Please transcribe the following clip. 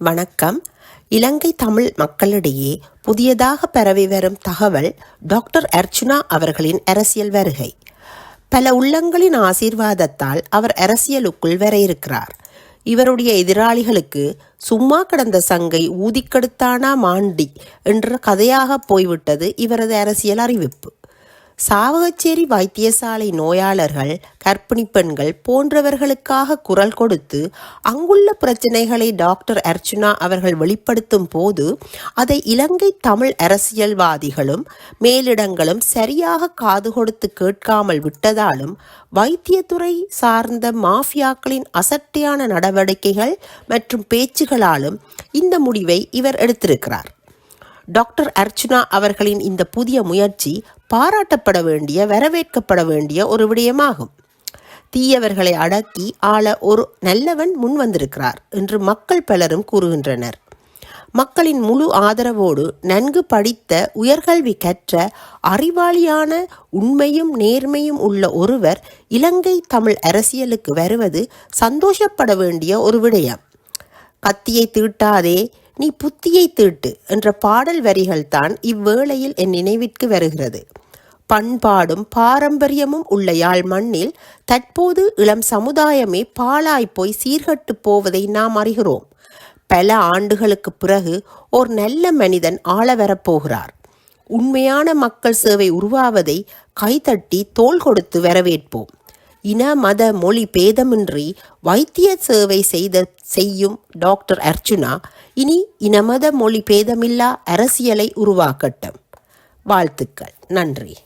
வணக்கம். இலங்கை தமிழ் மக்களிடையே புதியதாக பரவி வரும் தகவல் டாக்டர் அர்ச்சுனா அவர்களின் அரசியல் வருகை. பல உள்ளங்களின் ஆசீர்வாதத்தால் அவர் அரசியலுக்குள் வர இருக்கிறார். இவருடைய எதிராளிகளுக்கு சும்மா கிடந்த சங்கை ஊதிக்கெடுத்தானா மாண்டி என்ற கதையாக போய்விட்டது இவரது அரசியல் அறிவிப்பு. சாவகச்சேரி வைத்தியசாலை நோயாளர்கள் கர்ப்பிணி பெண்கள் போன்றவர்களுக்காக குரல் கொடுத்து அங்குள்ள பிரச்சனைகளை டாக்டர் அர்ச்சுனா அவர்கள் வெளிப்படுத்தும் போது அதை இலங்கை தமிழ் அரசியல்வாதிகளும் மேலிடங்களும் சரியாக காது கொடுத்து கேட்காமல் விட்டதாலும் வைத்தியத்துறை சார்ந்த மாஃபியாக்களின் அசட்டையான நடவடிக்கைகள் மற்றும் பேச்சுகளாலும் இந்த முடிவை இவர் எடுத்திருக்கிறார். டாக்டர் அர்ச்சுனா அவர்களின் இந்த புதிய முயற்சி பாராட்டப்பட வேண்டிய வரவேற்கப்பட வேண்டிய ஒரு விடயமாகும். தீயவர்களை அடக்கி ஆள ஒரு நல்லவன் முன் வந்திருக்கிறார் என்று மக்கள் பலரும் கூறுகின்றனர். மக்களின் முழு ஆதரவோடு நன்கு படித்த உயர்கல்வி கற்ற அறிவாளியான உண்மையும் நேர்மையும் உள்ள ஒருவர் இலங்கை தமிழ் அரசியலுக்கு வருவது சந்தோஷப்பட வேண்டிய ஒரு விடயம். கத்தியை தீட்டாதே நீ புத்தியை தீட்டு என்ற பாடல் வரிகள்தான் இவ்வேளையில் என் நினைவிற்கு வருகிறது. பண்பாடும் பாரம்பரியமும் உள்ள யாழ் மண்ணில் தற்போது இளம் சமுதாயமே பாழாய் போய் சீர்கட்டு போவதை நாம் அறிகிறோம். பல ஆண்டுகளுக்கு பிறகு ஓர் நல்ல மனிதன் ஆள வரப்போகிறார் உண்மையான மக்கள் சேவை உருவாவதை கைதட்டி தோள் கொடுத்து வரவேற்போம். இன மத மொழி பேதமின்றி வைத்திய சேவை செய்த செய்யும் டாக்டர் அர்ச்சுனா இனி இனமத மொழி பேதமில்லா அரசியலை உருவாக்கட்டும். வாழ்த்துக்கள். நன்றி.